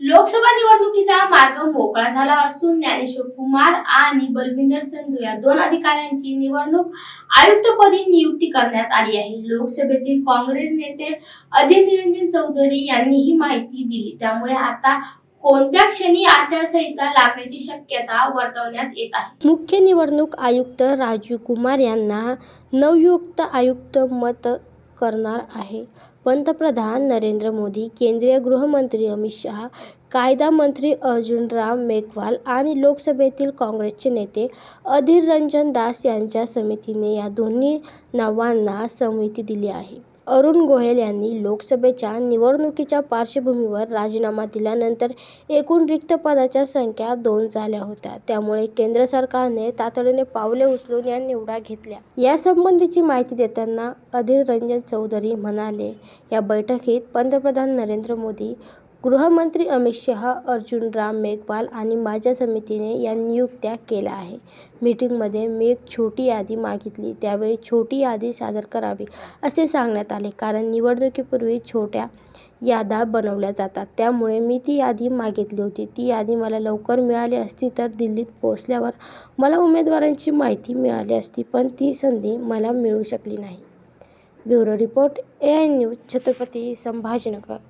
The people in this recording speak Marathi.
लोकसभा निवडणुकीचा मार्ग मोकळा झाला असून ज्ञानेश्वर कुमार आणि बलविंदर संधू या दोन अधिकाऱ्यांची निवडणूक आयुक्तपदी नियुक्ती करण्यात आली आहे. लोकसभेतील काँग्रेस नेते अधीर निरंजन चौधरी यांनी ही माहिती दिली. त्यामुळे आता कोणत्या क्षणी आचारसंहिता लागण्याची शक्यता वर्तवण्यात येत आहे? मुख्य निवडणूक आयुक्त राजीव कुमार यांना नवयुक्त आयुक्त मत करणार आहे. पंतप्रधान नरेंद्र मोदी केंद्रीय गृहमंत्री अमित शहा कायदा मंत्री अर्जुन राम मेघवाल आणि लोकसभेतील काँग्रेसचे नेते अधीर रंजन दास यांच्या समितीने या दोन्ही नावांना संमती दिली आहे. अरुण गोयल यांनी लोकसभेच्या निवडणुकीच्या पार्श्वभूमीवर राजीनामा दिल्यानंतर एकूण रिक्त पदाच्या संख्या दोन झाल्या होत्या. त्यामुळे केंद्र सरकारने तातडीने पावले उचलून या निवडा घेतल्या. यासंबंधीची माहिती देताना अधीर रंजन चौधरी म्हणाले या बैठकीत पंतप्रधान नरेंद्र मोदी गृहमंत्री अमित शहा अर्जुन राम मेघवाल आणि माझ्या समितीने या नियुक्त्या केल्या आहे. मीटिंगमध्ये मी एक छोटी यादी मागितली. त्यावेळी छोटी यादी सादर करावी असे सांगण्यात आले. कारण निवडणुकीपूर्वी छोट्या याद्या बनवल्या जातात. त्यामुळे मी ती यादी मागितली होती. ती यादी मला लवकर मिळाली असती तर दिल्लीत पोहोचल्यावर मला उमेदवारांची माहिती मिळाली असती पण ती संधी मला मिळू शकली नाही. Bureau report A I news Chhatrapati Sambhajinagar.